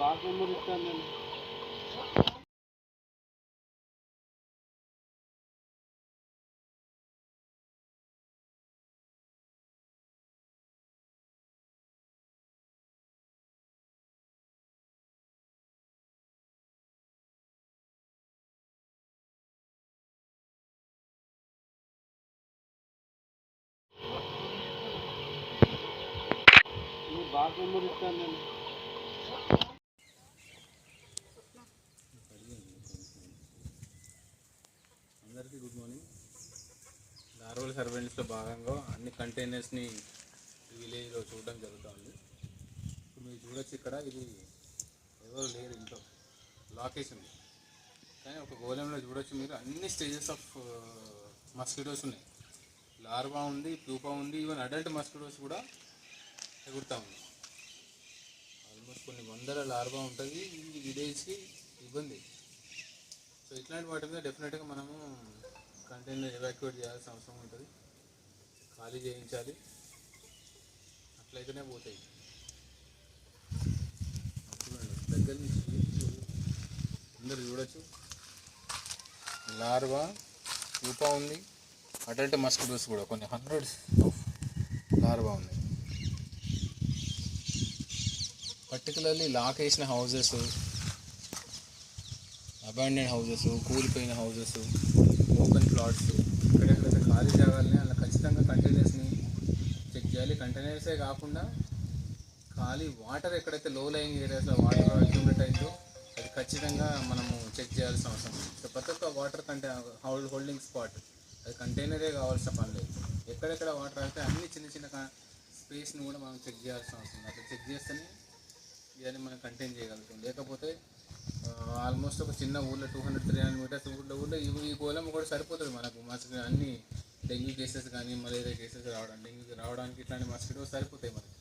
Bago Mauritânia. Né? Bago Mauritânia. Né? సర్వల్ సర్వెంట్స్లో భాగంగా అన్ని కంటైనర్స్ని విలేజ్లో చూడడం జరుగుతుంది. ఇప్పుడు మీరు చూడొచ్చు ఇక్కడ ఇది ఎవరు లేరు ఇంట్లో. లాకేషన్ ఉంది కానీ ఒక గోళంలో చూడొచ్చు మీరు. అన్ని స్టేజెస్ ఆఫ్ మస్కిటోస్ ఉన్నాయి. లార్వా ఉంది ప్యూపా ఉంది ఈవెన్ అడల్ట్ మస్కిటోస్ కూడా ఎగురుతూ ఉంది ఆల్మోస్ట్ కొన్ని వందల లార్వా ఉంటుంది ఇది విలేజ్కి ఇబ్బంది. సో ఇట్లాంటి వాటి మీద డెఫినెట్గా మనము కంటైనర్ ఎవాక్యుయేట్ చేయాల్సిన అవసరం ఉంటుంది. ఖాళీ చేయించాలి. అట్లయితేనే పోతాయి. దగ్గర నుంచి అందరు చూడొచ్చు. లార్వా రూపా ఉంది. అడల్ట్ మస్కిటోస్ కూడా కొన్ని హండ్రెడ్స్ ఆఫ్ లార్వా ఉంది పర్టికులర్లీ లాక్ వేసిన హౌజెస్ అబాండెడ్ హౌసెస్ కూలిపోయిన హౌసెస్ ఓపెన్ ప్లాట్స్ ఇక్కడెక్కడైతే ఖాళీ జాగాలని అలా ఖచ్చితంగా కంటైనర్స్ని చెక్ చేయాలి. కంటైనర్సే కాకుండా ఖాళీ వాటర్ ఎక్కడైతే లో లయింగ్ ఏరియాస్లో వాటర్ అక్యూమిలేట్ అయిందో అది ఖచ్చితంగా మనము చెక్ చేయాల్సిన అవసరం సో ప్రతి ఒక్క వాటర్ కంటే హోల్డ్ హోల్డింగ్ స్పాట్ అది కంటైనరే కావాల్సిన పని లేదు. ఎక్కడెక్కడ వాటర్ అయితే అన్ని చిన్న చిన్న స్పేస్ని కూడా మనం చెక్ చేయాల్సిన అవసరం అది అట్లా చెక్ చేస్తేనే ఇవన్నీ మనం కంటైన్ చేయగలుగుతాం. లేకపోతే ఆల్మోస్ట్ ఒక చిన్న ఊళ్ళో two hundred three hundred metres ఊళ్ళో ఊళ్ళో ఈ ఈ గోళం కూడా సరిపోతుంది మనకు. మస్కి అన్ని డెంగ్యూ కేసెస్ కానీ మలేరియా కేసెస్ రావడం డెంగ్యూ రావడానికి ఇట్లాంటి మస్కిటోస్ సరిపోతాయి మనకి.